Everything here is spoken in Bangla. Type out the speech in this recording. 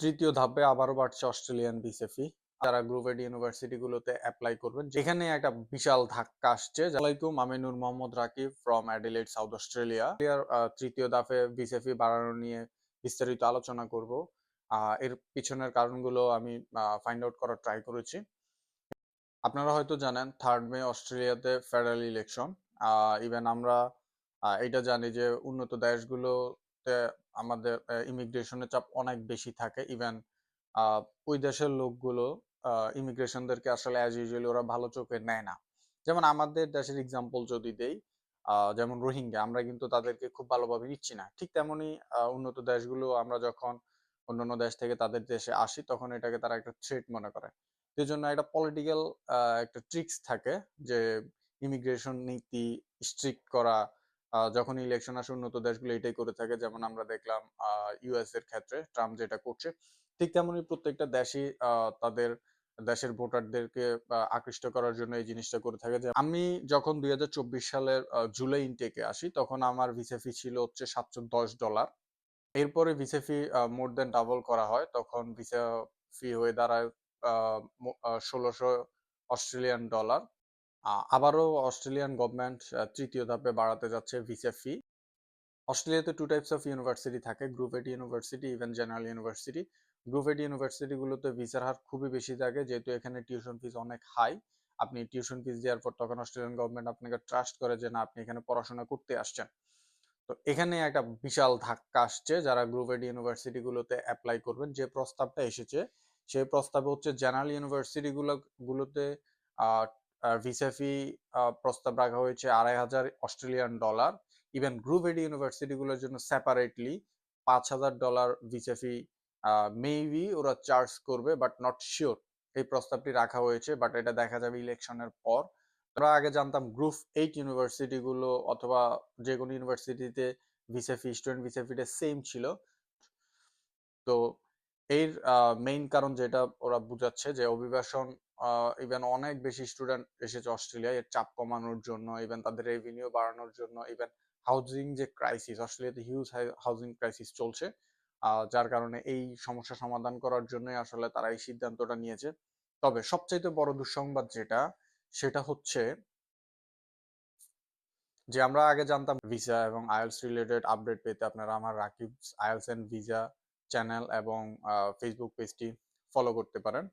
তৃতীয় ধাপে আবারও বাড়ছে অস্ট্রেলিয়ান ভিসা ফি যারা গ্রুপ এড ইউনিভার্সিটি গুলোতে অ্যাপ্লাই করবেন, যেখানে একটা বিশাল ধাক্কা আসছে। আলাইকুম, আমি Noor Mohammad Rakib from Adelaide South Australia তৃতীয় ধাপে ভিসা ফি বাড়ানো নিয়ে বিস্তারিত আলোচনা করব। এর পিছনের কারণগুলো আমি ফাইন্ড আউট করার ট্রাই করেছি। আপনারা হয়তো জানেন থার্ড মে অস্ট্রেলিয়াতে ফেডারেল ইলেকশন ইভেন আমরা এটা জানি যে উন্নত দেশগুলোতে আমাদের ইমিগ্রেশনের চাপ অনেক বেশি থাকে ইভেন ওই দেশের লোকগুলো ইমিগ্রেশনদেরকে আসলে অ্যাজ ইউজুয়ালি ওরা ভালো চোখে নেয় না। যেমন আমাদের দেশের এক্সাম্পল যদি দেই যেমন রোহিঙ্গা, আমরা কিন্তু তাদেরকে খুব ভালোভাবে নিচ্ছি না। ঠিক তেমনি উন্নত দেশগুলো আমরা যখন অন্যান্য দেশ থেকে তাদের দেশে আসি, তখন এটাকে তারা একটা থ্রেট মনে করে। সেই জন্য একটা পলিটিক্যাল একটা ট্রিক্স থাকে যে ইমিগ্রেশন নীতি স্ট্রিক্ট করা যখন ইলেকশন আসে উন্নত দেশগুলো এটাই করে থাকে। যেমন আমরা দেখলাম ইউএস এর ক্ষেত্রে ট্রাম্প যেটা করছে, ঠিক তেমনি প্রত্যেকটা দেশই তাদের দেশের ভোটারদেরকে আকৃষ্ট করার জন্য এই জিনিসটা করে থাকে। যে আমি যখন দুই হাজার চব্বিশ সালের জুলাই ইনটেকে আসি, তখন আমার ভিসা ফি ছিল হচ্ছে সাতশো দশ ডলার এরপরে ভিসা ফি মোর দেন ডাবল করা হয়। তখন ভিসা ফি হয়ে দাঁড়ায় ষোলোশো অস্ট্রেলিয়ান ডলার আবারও অস্ট্রেলিয়ান গভর্নমেন্ট তৃতীয় ধাপে বাড়াতে যাচ্ছে ভিসা ফি অস্ট্রেলিয়াতে টু টাইপস অফ ইউনিভার্সিটি থাকে group eight university even general university group eight ইউনিভার্সিটিগুলোতে ভিসার হার খুবই বেশি থাকে, যেহেতু এখানে টিউশন ফিস অনেক হাই আপনি টিউশন ফিস দেওয়ার পর তখন অস্ট্রেলিয়ান গভর্নমেন্ট আপনাকে ট্রাস্ট করে যে, না, আপনি এখানে পড়াশোনা করতে আসছেন। তো এখানে একটা বিশাল ধাক্কা আসছে, যারা গ্রুপ এড ইউনিভার্সিটি গুলোতে অ্যাপ্লাই করবেন। যে প্রস্তাবটা এসেছে, সেই প্রস্তাবে হচ্ছে জেনারেল ইউনিভার্সিটি গুলো, গুলোতে ভিসা ফি প্রস্তাব রাখা হয়েছে আড়াই হাজার Australian dollar. Even group eight ইউনিভার্সিটিগুলোর জন্য সেপারেটলি পাঁচ হাজার ডলার ভিসা ফি মেবি ওরা চার্জ করবে বাট নট শিওর এই প্রস্তাবটি রাখা হয়েছে বাট এটা দেখা যাবে ইলেকশনের পর। আমরা আগে জানতাম গ্রুপ এইট ইউনিভার্সিটিগুলো অথবা যে কোনো ইউনিভার্সিটিতে ভিসা ফি স্টুডেন্ট ভিসা ফিটা সেম ছিল। তো এর মেইন কারণ যেটা ওরা বুঝাচ্ছে যে অভিবাসন ইভেন অনেক বেশি স্টুডেন্ট এসেছে অস্ট্রেলিয়া এর চাপ কমানোর জন্য ইভেন তাদের রেভিনিউ বাড়ানোর জন্য ইভেন হাউজিং যে ক্রাইসিস অস্ট্রেলিয়াতে হিউজ হাউজিং ক্রাইসিস চলছে যার কারণে এই সমস্যা সমাধান করার জন্যই আসলে তারা এই সিদ্ধান্তটা নিয়েছে। তবে সবচাইতে বড় দুঃসংবাদ যেটা, সেটা হচ্ছে যে আমরা আগে জানতাম ভিসা এবং আইএলস রিলেটেড আপডেট পেতে আপনারা আমার Rakib IELTS and visa channel এবং ফেসবুক পেজটি ফলো করতে পারেন।